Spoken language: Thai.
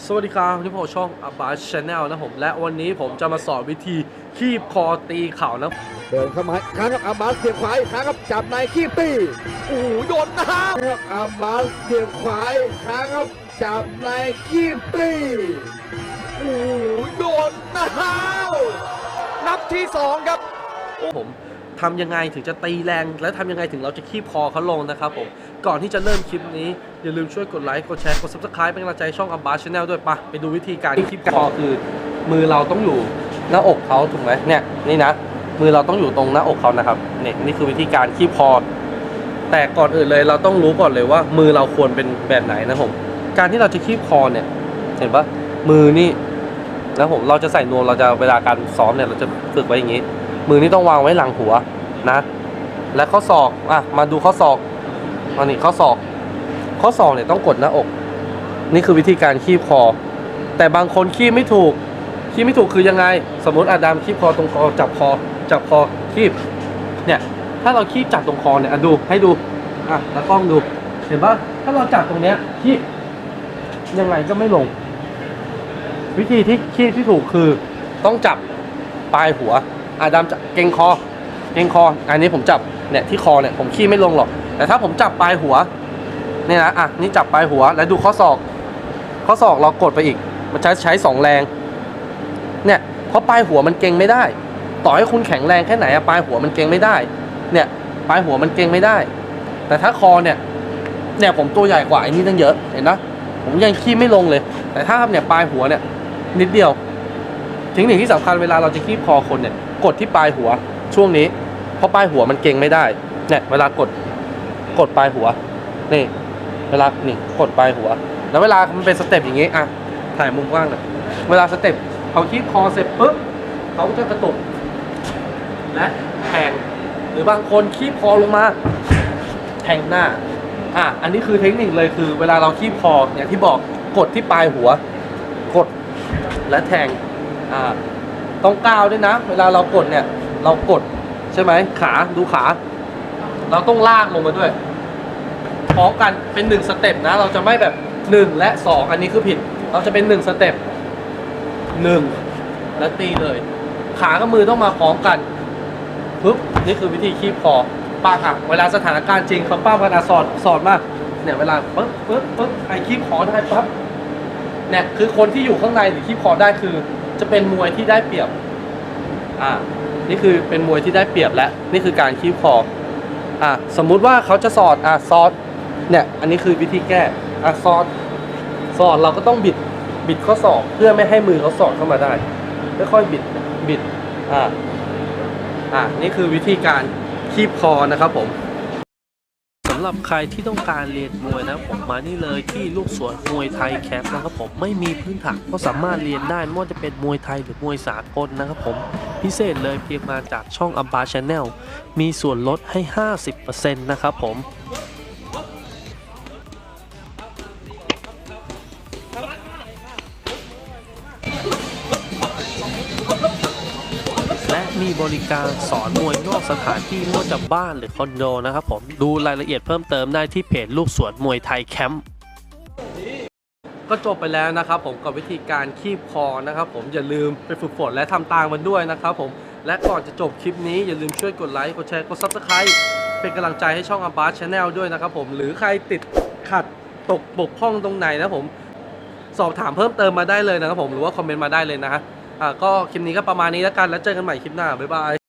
สวัสดีครับวันนี้ผมช่องอับบาชแนลนะผม และวันนี้ผมจะมาสอนวิธีคีบคอตีเข่านะเดินเข้ามาอีกครั้งครับอาบาสเสียบขวาอีกครั้งครับจับในขี้ตีโอ้โหโยนนะครับอาบาสเสียบขวาอีกครั้งครับจับในขี้ตีโอ้โหโยนนะครับนับที่สองครับผม ทำยังไงถึงจะตีแรง และทำยังไงถึงเราจะคีบคอเขาลงนะครับผม ก่อนที่จะเริ่มคลิปนี้ อย่าลืมช่วยกดไลค์ กดแชร์ กด subscribe เป็นกำลังใจช่องอับบาชแนลด้วยปะไปดูวิธีการคีบคอคือ มือเราต้องอยู่หน้าอกเขาถูกไหมเนี่ยนี่นะ มือเราต้องอยู่ตรงหน้าอกเขานะครับเนี่ยนี่คือวิธีการคีบคอ แต่ก่อนอื่นเลยเราต้องรู้ก่อนเลยว่า มือเราควรเป็นแบบไหนนะผม การที่เราจะคีบคอเนี่ย เห็นปะมือนี่แล้วผมเราจะใส่นวมเราจะเวลาการซ้อมเนี่ยเราจะฝึกไว้อย่างนี้ มือนี่ต้องวางไว้หลังหัวนะ และข้อศอกอะมาดูข้อศอกอันนี้ข้อศอก ข้อศอกเนี่ยต้องกดหน้าอก นี่คือวิธีการคีบคอ แต่บางคนคีบไม่ถูก คีบไม่ถูกคือยังไง สมมติอาดามคีบคอตรงคอจับคอจับคอคีบเนี่ยถ้าเราคีบจับตรงคอเนี่ยอะดูให้ดูอะแล้วกล้องดูเห็นปะถ้าเราจับตรงเนี้ยคีบยังไงก็ไม่ลง วิธีที่คีบที่ถูกคือต้องจับปลายหัว อาดามจะเกรงคอ เกรงคอ อันนี้ผมจับเนี่ยที่คอเนี่ยผมขี้ไม่ลงหรอก แต่ถ้าผมจับปลายหัวเนี่ยนะอะนี่จับปลายหัวแล้วดูข้อศอก ข้อศอกเรากดไปอีก มันใช้ใช้สองแรง เนี่ยเพราะปลายหัวมันเกรงไม่ได้ ต่อให้คุณแข็งแรงแค่ไหนอะปลายหัวมันเกรงไม่ได้ เนี่ยปลายหัวมันเกรงไม่ได้ แต่ถ้าคอเนี่ยเนี่ยผมตัวใหญ่กว่าไอ้นี่ตั้งเยอะเห็นนะผมยังขี้ไม่ลงเลย แต่ถ้าเนี่ยปลายหัวเนี่ยนิดเดียว เทคนิคที่สำคัญเวลาเราจะคีบคอคนเนี่ยกดที่ปลายหัวช่วงนี้ เพราะปลายหัวมันเก่งไม่ได้เนี่ยเวลากดกดปลายหัวนี่เวลานี่กดปลายหัว แล้วเวลามันเป็นสเต็ปอย่างงี้อะถ่ายมุมกว้างหน่อยเวลาสเต็ปเขาคีบคอเสร็จปุ๊บเขาจะกระตุกและแทงหรือบางคนคีบคอลงมา แทงหน้าอะอันนี้คือเทคนิคเลยคือ เวลาเราคีบคออย่างที่บอกกดที่ปลายหัว กดและแทง อ่าต้องก้าวด้วยนะ เวลาเรากดเนี่ย เรากดใช่ไหมขาดูขา เราต้องลากลงมาด้วยพร้อมกันเป็นหนึ่งสเต็ปนะ เราจะไม่แบบหนึ่งและสองอันนี้คือผิด เราจะเป็นหนึ่งสเต็ปหนึ่งและตีเลย ขากับมือต้องมาพร้อมกันปึ๊บนี่คือวิธีคีบคอป้าอะเวลาสถานการณ์จริงเขาป้ากันอสอนสอนมากเนี่ยเวลาปึ๊บปึ๊บปึ๊บไอคีบคอได้ปั๊บเนี่ยคือคนที่อยู่ข้างในหรือคีบคอได้คือ จะเป็นมวยที่ได้เปรียบ อ่า นี่คือเป็นมวยที่ได้เปรียบแล้วนี่คือการคีบคอ อ่า สมมุติว่าเขาจะสอด อ่าซอด เนี่ย อันนี้คือวิธีแก้ อ่าซอด สอดเราก็ต้องบิด บิดข้อศอกเพื่อไม่ให้มือเขาสอดเข้ามาได้ ค่อยๆบิด บิด อ่า อ่า นี่คือวิธีการคีบคอนะครับผมำหรับใครที่ต้องการเรียนมวยนะผมมานี่เลยที่ลูกสวนมวยไทยแคปนะครับผมไม่มีพื้นฐานก็สามารถเรียนได้ไม่ว่าจะเป็นมวยไทยหรือมวยสากลนะครับผมพิเศษเลยเพียงมาจากช่องอัมบาชาแนลมีส่วนลดให้ 50%นะครับผม บริการสอนมวยนอกสถานที่ไม่ว่าจะบ้านหรือคอนโดนะครับผมดูรายละเอียดเพิ่มเติมได้ที่เพจลูกสวนมวยไทยแคมป์ก็จบไปแล้วนะครับผมกับวิธีการคีบคอนะครับผมอย่าลืมไปฝึกฝนและทำตามมันด้วยนะครับผมและก่อนจะจบคลิปนี้อย่าลืมช่วยกดไลค์กดแชร์กด subscribe เป็นกำลังใจให้ช่องอัมบาสชาแนลด้วยนะครับผมหรือใครติดขัดตกบกพร่องตรงไหนนะผม สอบถามเพิ่มเติมมาได้เลยนะครับผมหรือว่าคอมเมนต์มาได้เลยนะฮะ อะก็คลิปนี้ก็ประมาณนี้แล้วกันแล้วเจอกันใหม่คลิปหน้าบ๊ายบาย